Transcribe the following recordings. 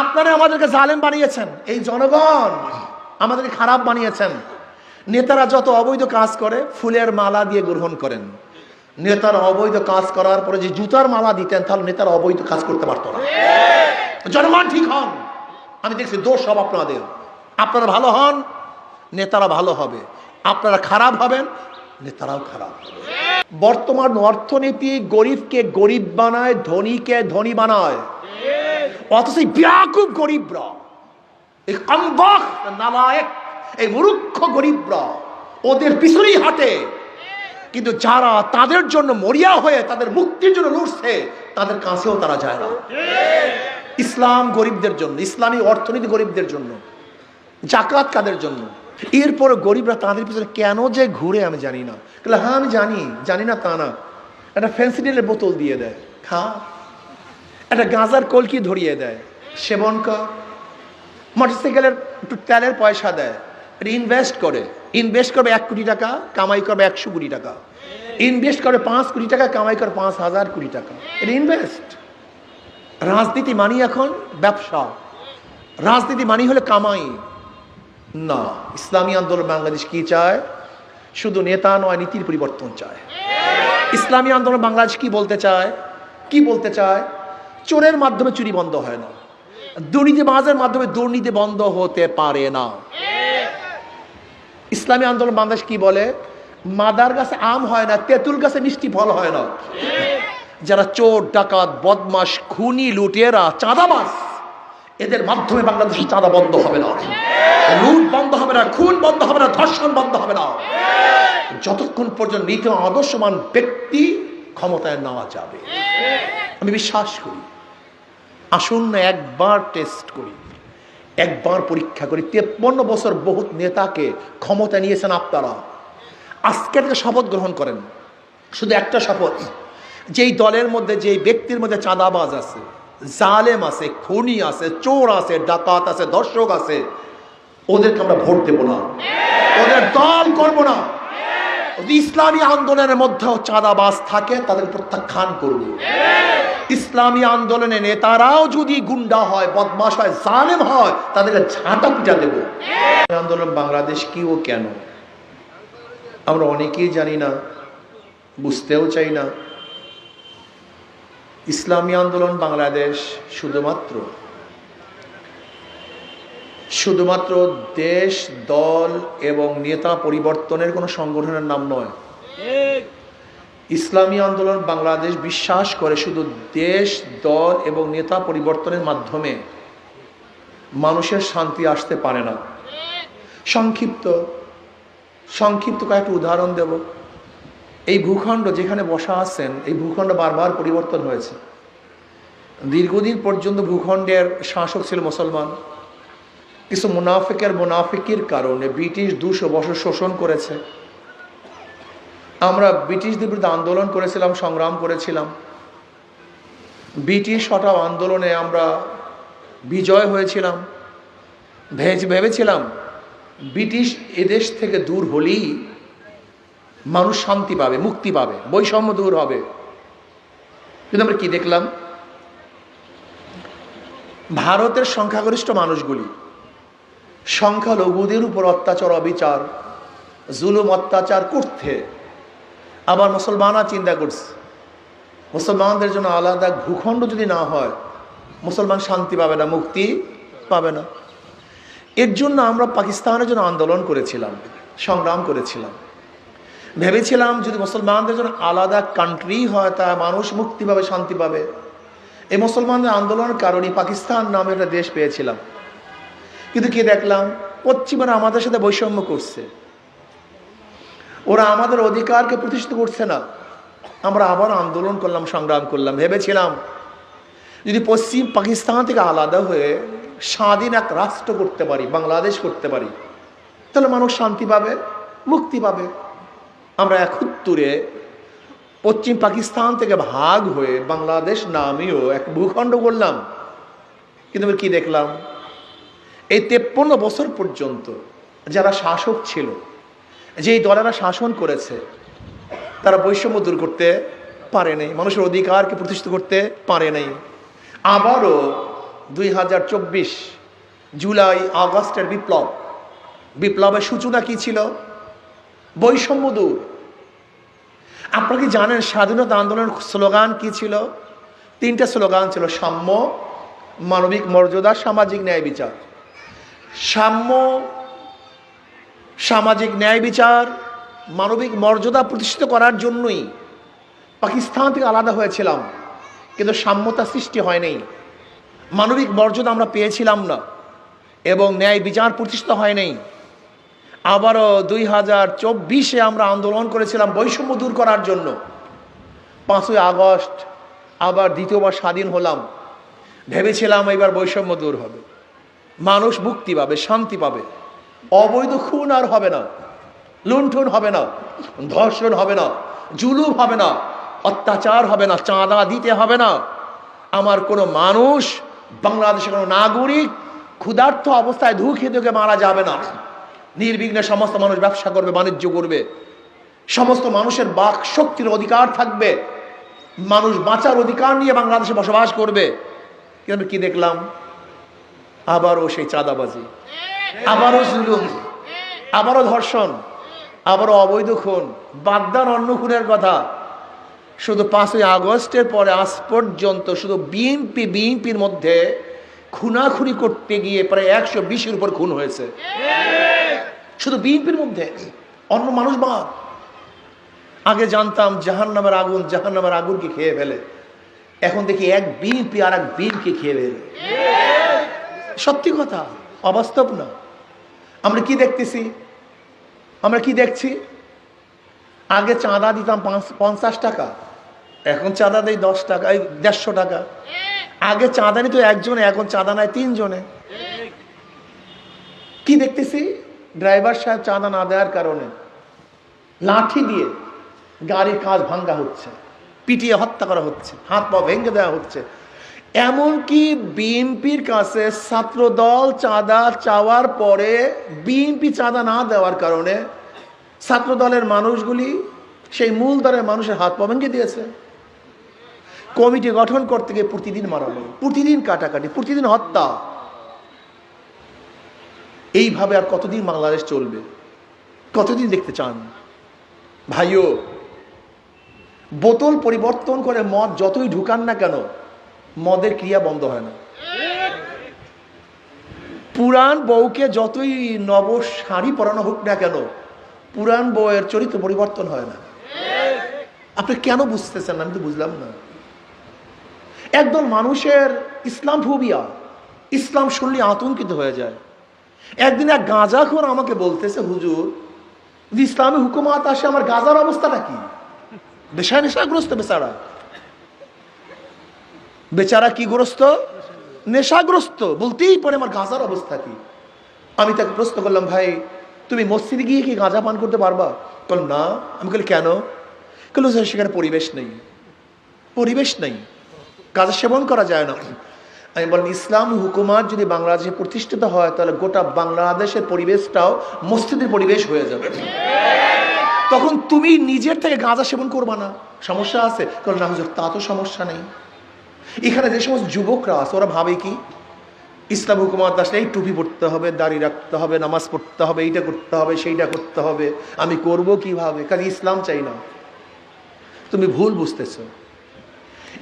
আপনারা আমাদেরকে জালেম বানিয়েছেন। এই জনগণ আমাদেরকে খারাপ বানিয়েছেন। নেতারা যত অবৈধ কাজ করে, ফুলের মালা দিয়ে গ্রহণ করেন। নেতারা অবৈধ কাজ করার পরে যে জুতার মালা দিতেন, তাহলে নেতারা অবৈধ কাজ করতে পারতো না। জনগণ ঠিক হন। আমি দেখছি দোষ সব আপনাদের। আপনারা ভালো হন, নেতারা ভালো হবে। আপনারা খারাপ হবেন, নেতারাও খারাপ হবে। বর্তমান অর্থনীতি গরিবকে গরিব বানায়, ধনীকে ধনী বানায়। অথচ ব্যাকুব গরিবরা এই কম্বক, নালায়ক, এই মূর্খ গরিবরা ওদের পিছনেই হাঁটে। কিন্তু যারা তাদের জন্য মরিয়া হয়ে তাদের মুক্তির জন্য লড়ছে, তাদের কাছেও তারা যায় না। ইসলাম গরিবদের জন্য, ইসলামী অর্থনীতি গরিবদের জন্য, জাকাত কাদের জন্য? এরপর গরিবরা তাদের পিছনে কেন যে ঘুরে আমি জানি না। হ্যাঁ আমি জানি জানি না তা না। একটা ফেন্সিডিলের বোতল দিয়ে দেয়, খা। একটা গাঁজার কলকি ধরিয়ে দেয়? সেবন কর। মোটরসাইকেলের একটু তেলের পয়সা দেয়। এটা ইনভেস্ট করে। ইনভেস্ট করবে এক কোটি টাকা, কামাই করবে একশো কোটি টাকা। ইনভেস্ট করে পাঁচ কোটি টাকা, কামাই করে পাঁচ হাজার কোটি টাকা। এটা ইনভেস্ট রাজনীতি মানি এখন ব্যবসা। রাজনীতি মানি হলে কামাই। না, ইসলামী আন্দোলন বাংলাদেশ কি চায়? শুধু নেতা নয়, নীতির পরিবর্তন চায়। ইসলামী আন্দোলন বাংলাদেশ কি বলতে চায়? কি বলতে চায়? চোরের মাধ্যমে চুরি বন্ধ হয় না। দুর্নীতিবাজের মাধ্যমে দুর্নীতি বন্ধ হতে পারে না। ইসলামী আন্দোলন বাংলাদেশ কি বলে? মাদার গাছে আম হয় না, তেঁতুল গাছে মিষ্টি ফল হয় না। যারা চোর, ডাকাত বদমাস খুনি, লুটেরা চাঁদাবাস এদের মাধ্যমে বাংলাদেশে চাঁদা বন্ধ হবে না। লুট বন্ধ হবে না, খুন বন্ধ হবে না, ধর্ষণ বন্ধ হবে না। যতক্ষণ পর্যন্ত নীতি আদর্শমান ব্যক্তি ক্ষমতায় নেওয়া যাবে। আমি বিশ্বাস করি আসুন না একবার টেস্ট করি। একবার পরীক্ষা করি। তেপ্পন্ন বছর বহুত নেতাকে ক্ষমতা নিয়েছেন আপনারা। আজকে থেকে শপথ গ্রহণ করেন, শুধু একটা শপথ, যেই দলের মধ্যে, যেই ব্যক্তির মধ্যে চাঁদাবাজ আছে, জালেম আছে, খুনি আছে, চোর আছে, ডাকাত আছে, দর্শক আছে, ওদেরকে আমরা ভোট দেব না। ওদের দল করব না। ইসলামী আন্দোলনের মধ্যেও চাঁদাবাজ থাকে, তাদের প্রত্যাখ্যান করব। ইসলামী আন্দোলনের নেতারাও যদি গুন্ডা হয়, বদমাশ হয়, জালেম হয়, তাদেরকে ঝাঁটা পিটা দেব। আন্দোলন বাংলাদেশ কি ও কেন? আমরা অনেকেই জানি না, বুঝতেও চাই না। ইসলামী আন্দোলন বাংলাদেশ শুধুমাত্র শুধুমাত্র দেশ, দল এবং নেতা পরিবর্তনের কোনো সংগঠনের নাম নয়। ইসলামী আন্দোলন বাংলাদেশ বিশ্বাস করে শুধু দেশ, দল এবং নেতা পরিবর্তনের মাধ্যমে মানুষের শান্তি আসতে পারে না। সংক্ষিপ্ত সংক্ষিপ্ত কয়েকটি উদাহরণ দেব। এই ভূখণ্ড যেখানে বসা আছেন, এই ভূখণ্ড বারবার পরিবর্তন হয়েছে। দীর্ঘদিন পর্যন্ত ভূখণ্ডের শাসক ছিল মুসলমান। কিছু মুনাফিকের মুনাফিকির কারণে ব্রিটিশ দুশো বছর শোষণ করেছে। আমরা ব্রিটিশদের বিরুদ্ধে আন্দোলন করেছিলাম, সংগ্রাম করেছিলাম। ব্রিটিশ হটাও আন্দোলনে আমরা বিজয় হয়েছিলাম। ভেজ, ভেবেছিলাম ব্রিটিশ এদেশ থেকে দূর হলেই মানুষ শান্তি পাবে, মুক্তি পাবে, বৈষম্য দূর হবে। কিন্তু আমরা কি দেখলাম? ভারতের সংখ্যাগরিষ্ঠ মানুষগুলি, সংখ্যালঘুদের উপর অত্যাচার, অবিচার, জুলুম, অত্যাচার করতে আবার মুসলমানরা চিন্তা করছে। মুসলমানদের জন্য আলাদা ভূখণ্ড যদি না হয়, মুসলমান শান্তি পাবে না, মুক্তি পাবে না। এর জন্য আমরা পাকিস্তানের জন্য আন্দোলন করেছিলাম, সংগ্রাম করেছিলাম। ভেবেছিলাম যদি মুসলমানদের জন্য আলাদা কান্ট্রি হয়, তা মানুষ মুক্তি পাবে, শান্তি পাবে। এই মুসলমানদের আন্দোলনের কারণে পাকিস্তান নামে একটা দেশ পেয়েছিলাম। কিন্তু কি দেখলাম? পশ্চিমারা আমাদের সাথে বৈষম্য করছে। ওরা আমাদের অধিকারকে প্রতিষ্ঠিত করছে না। আমরা আবার আন্দোলন করলাম, সংগ্রাম করলাম, ভেবেছিলাম যদি পশ্চিম পাকিস্তান থেকে আলাদা হয়ে স্বাধীন এক রাষ্ট্র করতে পারি, বাংলাদেশ করতে পারি, তাহলে মানুষ শান্তি পাবে, মুক্তি পাবে। আমরা একত্তরে পশ্চিম পাকিস্তান থেকে ভাগ হয়ে বাংলাদেশ নামেও এক ভূখণ্ড করলাম। কিন্তু আমি কি দেখলাম? এই তেপ্পন্ন বছর পর্যন্ত যারা শাসক ছিল যেই দলেরা শাসন করেছে, তারা বৈষম্য দূর করতে পারে নাই, মানুষের অধিকারকে প্রতিষ্ঠিত করতে পারে নাই। আবারও দুই হাজার চব্বিশ জুলাই আগস্টের বিপ্লব। বিপ্লবের সূচনা কি ছিল? বৈষম্য দূর। আপনারা কি জানেন স্বাধীনতা আন্দোলনের স্লোগান কি ছিল? তিনটা স্লোগান ছিল, সাম্য, মানবিক মর্যাদা, সামাজিক ন্যায় বিচার। সাম্য সামাজিক ন্যায় বিচার, মানবিক মর্যাদা প্রতিষ্ঠিত করার জন্যই পাকিস্তান থেকে আলাদা হয়েছিলাম, কিন্তু সাম্যতা সৃষ্টি হয়নি। মানবিক মর্যাদা আমরা পেয়েছিলাম না, এবং ন্যায় বিচার প্রতিষ্ঠিত হয়নি। আবারও দুই হাজার চব্বিশে আমরা আন্দোলন করেছিলাম বৈষম্য দূর করার জন্য। পাঁচই আগস্ট আবার দ্বিতীয়বার স্বাধীন হলাম। ভেবেছিলাম এবার বৈষম্য দূর হবে। মানুষ মুক্তি পাবে, শান্তি পাবে। অবৈধ খুন আর হবে না, লুণ্ঠন হবে না, ধর্ষণ হবে না, জুলুম হবে না, অত্যাচার হবে না, চাঁদা দিতে হবে না। আমার কোনো মানুষ, বাংলাদেশের কোনো নাগরিক ক্ষুধার্ত অবস্থায় ধু খেতে মারা যাবে না। নির্বিঘ্নে সমস্ত মানুষ ব্যবসা করবে, বাণিজ্য করবে। সমস্ত মানুষের বাক শক্তির অধিকার থাকবে। মানুষ বাঁচার অধিকার নিয়ে বাংলাদেশে বসবাস করবে। কিন্তু কি দেখলাম? আবারও সেই চাঁদাবাজি। আবারও জুলুম, আবারও ধর্ষণ, আবারও অবৈধ খুন বাগদান অন্য খুনের কথা। শুধু পাঁচই আগস্টের পরে আজ পর্যন্ত শুধু বিএনপি, বিএনপির মধ্যে খুনাখুনি করতে গিয়ে প্রায় একশো বিশের উপর খুন হয়েছে। শুধু বিএনপির মধ্যে, অন্য মানুষ বাদ। আগে জানতাম জাহান নামের আগুন জাহান নামের আগুনকে খেয়ে ফেলে। এখন দেখি এক বিএনপি আর এক বিএনপি খেয়ে ফেলে। সত্যি কথা। অবাস্তব না। আমরা কি দেখতেছি? আমরা কি দেখছি? আগে চাঁদা দিতাম পঞ্চাশ টাকা, এখন চাঁদা দেয় দশ টাকা, এই দেড়শো টাকা। আগে চাঁদা নিত একজনে, এখন চাঁদা নেয় তিনজনে। কি দেখতেছি? ড্রাইভার সাহেব চাঁদা না দেওয়ার কারণে লাঠি দিয়ে গাড়ির কাজ ভাঙ্গা হচ্ছে, পিটিয়ে হত্যা করা হচ্ছে, হাত পা ভেঙে দেওয়া হচ্ছে। এমনকি বিএনপির কাছে ছাত্রদল চাঁদা চাওয়ার পরে বিএনপি চাঁদা না দেওয়ার কারণে ছাত্রদলের মানুষগুলি সেই মূল দলের মানুষের হাত পা দিয়েছে। কমিটি গঠন করতে গিয়ে প্রতিদিন মারানো প্রতিদিন কাটাকাটি, প্রতিদিন হত্যা। এইভাবে আর কতদিন বাংলাদেশ চলবে? কতদিন দেখতে চান? ভাইও, বোতল পরিবর্তন করে মদ যতই ঢুকান না কেন মদের ক্রিয়া বন্ধ হয় না। পুরাণ বউকে যতই নব শাড়ি পরানো হোক না কেন, পুরাণ বউয়ের চরিত্র পরিবর্তন হয় না। আপনি কেন বুঝতেছেন আমি তো বুঝলাম না। একদম মানুষের ইসলাম ফোবিয়া ইসলাম শুনলে আতঙ্কিত হয়ে যায়। একদিন এক গাঁজাখোর আমাকে বলতেছে, হুজুর ইসলামী হুকুমাত আসে, আমার গাঁজার অবস্থাটা কি? বেশা নেশাগ্রস্ত বেচারা। বেচারা কি গ্রস্ত? নেশাগ্রস্ত। বলতেই পারে আমার গাঁজার অবস্থা কি। আমি তাকে প্রশ্ন করলাম, ভাই, তুমি মসজিদে গিয়ে কি গাঁজা পান করতে পারবা? বল না। আমি বলি, কেন? বলল সেখানে পরিবেশ নেই। পরিবেশ নেই। গাঁজা সেবন করা যায় না। আমি বললাম, ইসলাম হুকুমাত যদি বাংলাদেশে প্রতিষ্ঠিত হয়, তাহলে গোটা বাংলাদেশের পরিবেশটাও মসজিদের পরিবেশ হয়ে যাবে। তখন তুমি নিজের থেকে গাঁজা সেবন করবা না। সমস্যা আছে? কারণ না হুজুর, তা তো সমস্যা নেই। এখানে যে সমস্ত যুবকরা আছে, ওরা ভাবে কি? ইসলাম হুকুমাত আসলে এই টুপি পড়তে হবে, দাড়ি রাখতে হবে, নামাজ পড়তে হবে, এইটা করতে হবে, সেইটা করতে হবে। আমি করব কীভাবে? কারণ ইসলাম চাই না। তুমি ভুল বুঝতেছ।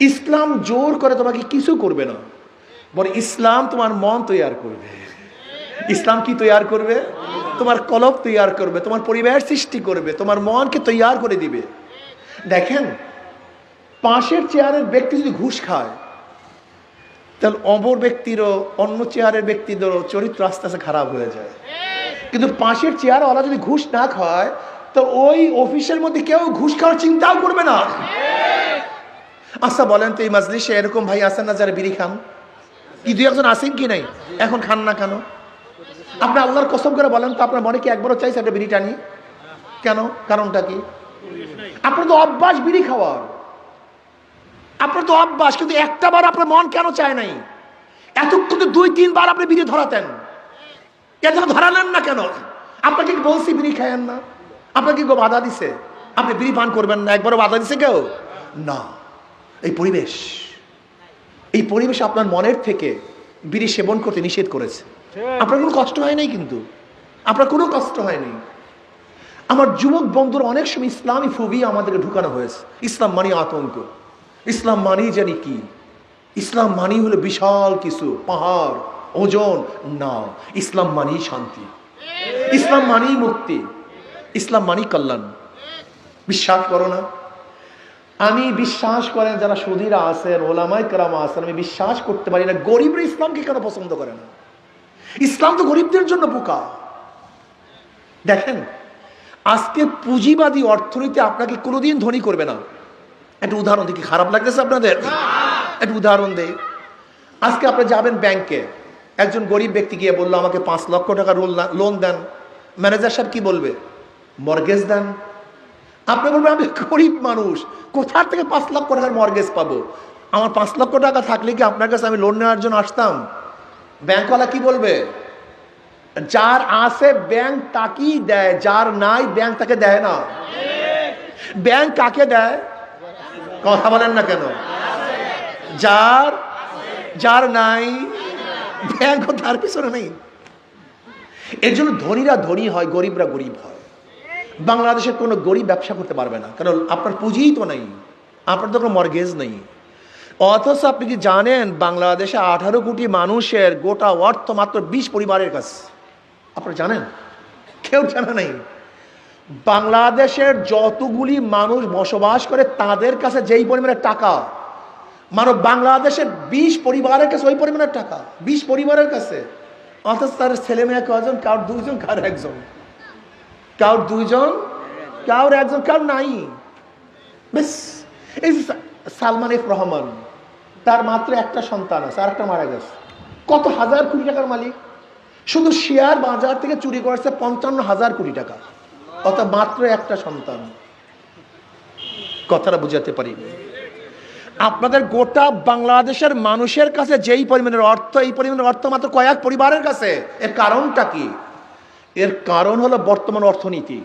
ইসলাম জোর করে তোমাকে কিছু করবে না। বরং ইসলাম তোমার মন তৈয়ার করবে। ইসলাম কি তৈয়ার করবে? তোমার কলব তৈয়ার করবে, তোমার পরিবেশ সৃষ্টি করবে, তোমার মনকে তৈয়ার করে দিবে। দেখেন পাশের চেয়ারের ব্যক্তি যদি ঘুষ খায়, তাহলে অপর ব্যক্তিরও, অন্য চেয়ারের ব্যক্তিদেরও চরিত্র আস্তে আস্তে খারাপ হয়ে যায়। কিন্তু পাশের চেয়ারওয়ালা যদি ঘুষ না খায়, তো ওই অফিসের মধ্যে কেউ ঘুষ খাওয়ার চিন্তাও করবে না। আচ্ছা বলেন তো এই মাজলিসে এরকম ভাই আছেন না যারা বিড়ি খান? কি দুই একজন আসেন কি নাই? এখন খান না কেন? আপনি আল্লাহর কসম করে বলেন তো, আপনার মনে কি একবারও চাইছে একটা বিড়ি টানি? কেন? কারণটা কি? আপনার তো অভ্যাস বিড়ি খাওয়ার। আপনার তো অভ্যাস, কিন্তু একটা বার আপনার মন কেন চায় নাই? এতক্ষণ দুই, তিনবার আপনি বিড়ি ধরাতেন। এত ধরালেন না কেন? আপনাকে কি বলছি, বিড়ি খায়েন না? আপনাকে কেউ বাধা দিছে? আপনি বিড়ি পান করবেন না, একবারও বাধা দিছে কেউ? না। এই পরিবেশ এই পরিবেশ আপনার মনের থেকে বিড়ি সেবন করতে নিষেধ করেছে। আপনার কোনো কষ্ট হয় নাই কিন্তু? আপনার কোনো কষ্ট হয়নি আমার যুবক বন্ধুরা অনেক সময় ইসলামী ফুবি আমাদেরকে ঢুকানো হয়েছে। ইসলাম মানি আতঙ্ক। ইসলাম মানি জানি কি? ইসলাম মানি হলো বিশাল কিছু, পাহাড়, ওজন না ইসলাম মানি শান্তি। ইসলাম মানি মুক্তি। ইসলাম মানি কল্যাণ। বিশ্বাস করো না। আমি বিশ্বাস করেন, যারা সুধীরা আছেন ওলামাই কারামা আছেন, আমি বিশ্বাস করতে পারি না, গরিবরা ইসলামকে কেন পছন্দ করে না? ইসলাম তো গরিবদের জন্য বোকা। দেখেন, আজকে পুঁজিবাদী অর্থনীতি আপনাকে কোনোদিন ধনী করবে না। একটা উদাহরণ দেখি, খারাপ লাগতেছে আপনাদের? একটা উদাহরণ দেই। আজকে আপনি যাবেন ব্যাংকে, একজন গরিব ব্যক্তি গিয়ে বলল, আমাকে পাঁচ লক্ষ টাকা রোল লোন দেন। ম্যানেজার সাহেব কি বলবে? মর্গেজ দেন। আপনি বলবেন, আমি গরিব মানুষ, কোথার থেকে পাঁচ লক্ষ টাকার মর্গেজ পাবো? আমার পাঁচ লক্ষ টাকা থাকলে কি আপনার কাছে আমি লোন নেওয়ার জন্য আসতাম? ব্যাংকওয়ালা কি বলবে? যার আছে ব্যাংক তাকেই দেয়, যার নাই ব্যাংক তাকে দেয় না। ব্যাংক কাকে দেয়? কথা বলেন না কেন? যার যার নাই ব্যাংক তার পিছনে নেই। এর জন্য ধনীরা ধনী হয়, গরিবরা গরিব হয়। বাংলাদেশের কোনো গরিব ব্যবসা করতে পারবে না। কারণ আপনার পুঁজিই তো নেই। আপনার তো কোনো মর্গেজ নেই। অথচ আপনি কি জানেন, বাংলাদেশে আঠারো কোটি মানুষের গোটা অর্থ মাত্র বিশ পরিবারের কাছে? আপনারা জানেন? কেউ জানা নেই। বাংলাদেশের যতগুলি মানুষ বসবাস করে তাদের কাছে যেই পরিমাণের টাকা, মানব বাংলাদেশের বিশ পরিবারের কাছে ওই পরিমাণের টাকা, বিশ পরিবারের কাছে। অথচ তার ছেলে মেয়ে কজন কারোর দুইজন কার একজন। কারোর দুইজন, কারোর একজন, কারোর নাই। বেশ সালমান এফ রহমান, তার মাত্র একটা সন্তান আছে আর একটা মারা গেছে। কত হাজার কোটি টাকার মালিক? শুধু শেয়ার বাজার থেকে চুরি করেছে পঞ্চান্ন হাজার কোটি টাকা। অত মাত্র একটা সন্তান। কথাটা বুঝাতে পারি আপনাদের গোটা বাংলাদেশের মানুষের কাছে যেই পরিমাণের অর্থ, এই পরিমাণের অর্থ মাত্র কয়েক পরিবারের কাছে, এর কারণটা কি? এর কারণ হলো বর্তমান অর্থনীতি।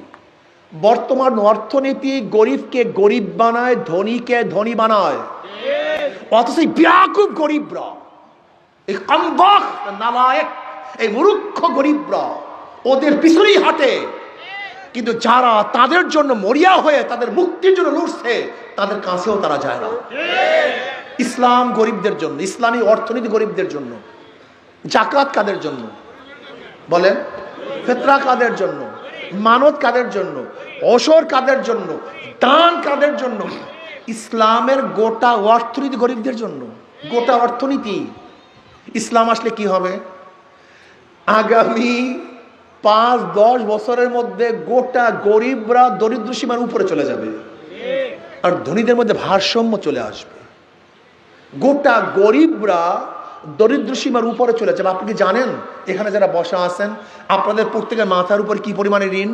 বর্তমান অর্থনীতি গরিবকে গরিব বানায়, ধনীকে ধনী বানায়। অথচ ব্যাকুব গরিবরা, এই কম্বক নালায়ক, এই মূর্খ গরিবরা, ওদের পিছনেই হাঁটে। কিন্তু যারা তাদের জন্য মরিয়া হয়ে তাদের মুক্তির জন্য লড়ছে, তাদের কাছেও তারা যায় না। ইসলাম গরিবদের জন্য, ইসলামী অর্থনীতি গরিবদের জন্য, জাকাত কাদের জন্য? বলেন, ফেতরা কাদের জন্য? মানত কাদের জন্য? অসর কাদের জন্য? দান কাদের জন্য? ইসলামের গোটা অর্থনীতি গরিবদের জন্য, গোটা অর্থনীতি। ইসলাম আসলে কি হবে? আগামী পাঁচ, দশ বছরের মধ্যে গোটা গরিবরা দরিদ্র সীমার উপরে চলে যাবে। আর ধনীদের মধ্যে ভারসাম্য চলে আসবে। গোটা গরিবরা দরিদ্র সীমার উপরে চলে যাবে। আপনি কি জানেন এখানে যারা বসা আছেন, আপনাদের প্রত্যেকের মাথার উপর কি পরিমাণে ঋণ?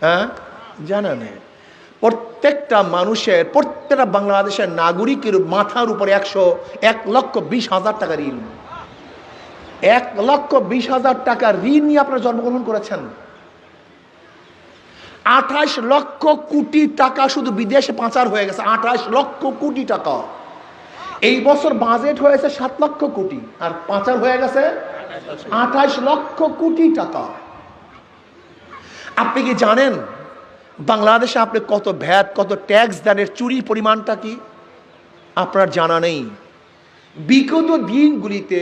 হ্যাঁ? জানা নেই। প্রত্যেকটা মানুষের, প্রত্যেকটা বাংলাদেশের নাগরিকের মাথার উপরে একশো, এক লক্ষ বিশ হাজার টাকা ঋণ। এক লক্ষ বিশ হাজার টাকা ঋণ নিয়ে আপনারা জন্মগ্রহণ করেছেন। আঠাশ লক্ষ কোটি টাকা শুধু বিদেশে পাচার হয়ে গেছে। আঠাশ লক্ষ কোটি টাকা। এই বছর বাজেট হয়েছে সাত লক্ষ কোটি। আর পাচার হয়ে গেছে আঠাশ লক্ষ কোটি টাকা। আপনি কি জানেন বাংলাদেশে আপনি কত ভ্যাট, কত ট্যাক্স দেন, এর চুরি পরিমাণটা কি? আপনার জানা নেই। বিগত দিনগুলিতে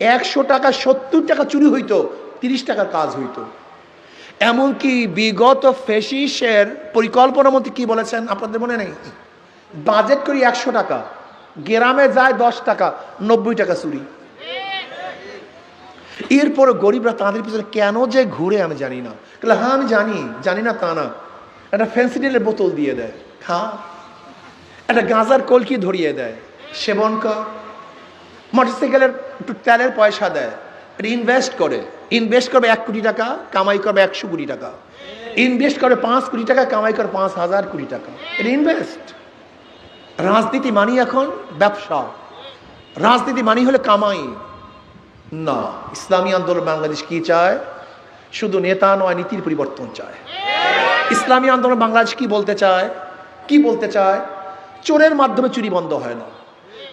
একশো টাকা, সত্তর টাকা চুরি হইতো, তিরিশ টাকার কাজ হইতো। এমনকি বিগত ফেসিসের পরিকল্পনা মধ্যে কি বলেছেন আপনাদের মনে নেই? বাজেট করি একশো টাকা, গ্রামে যায় দশ টাকা, নব্বই টাকা চুরি। এরপর গরিবরা তাদের পিছনে কেন যে ঘুরে আমি জানি না। হ্যাঁ আমি জানি জানি না তা না। একটা ফেন্সিডিলের বোতল দিয়ে দেয়, খা। একটা গাঁজার কলকি ধরিয়ে দেয়, সেবন কর। মোটরসাইকেলের একটু তেলের পয়সা দেয়। এটা ইনভেস্ট করে। ইনভেস্ট করবে এক কোটি টাকা, কামাই করবে একশো কোটি টাকা। ইনভেস্ট করে পাঁচ কোটি টাকা, কামাই করে পাঁচ হাজার কোটি টাকা। এটা ইনভেস্ট রাজনীতি মানি এখন ব্যবসা। রাজনীতি মানি হলে কামাই। না, ইসলামী আন্দোলন বাংলাদেশ কি চায়? শুধু নেতা নয়, নীতির পরিবর্তন চায়। ইসলামী আন্দোলন বাংলাদেশ কি বলতে চায়? কি বলতে চায়? চোরের মাধ্যমে চুরি বন্ধ হয় না।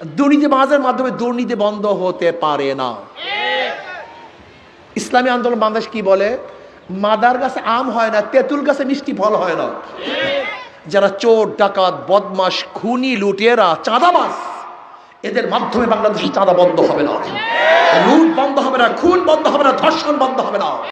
দুর্নীতিবাজের মাধ্যমে দুর্নীতি বন্ধ হতে পারে না। ইসলামী আন্দোলন বাংলাদেশ কি বলে? মাদার গাছে আম হয় না, তেঁতুল গাছে মিষ্টি ফল হয় না। যারা চোর, ডাকাত বদমাস খুনি, লুটেরা, চাঁদাবাজ, এদের মাধ্যমে বাংলাদেশে চাঁদা বন্ধ হবে না। লুট বন্ধ হবে না, খুন বন্ধ হবে না, ধর্ষণ বন্ধ হবে না।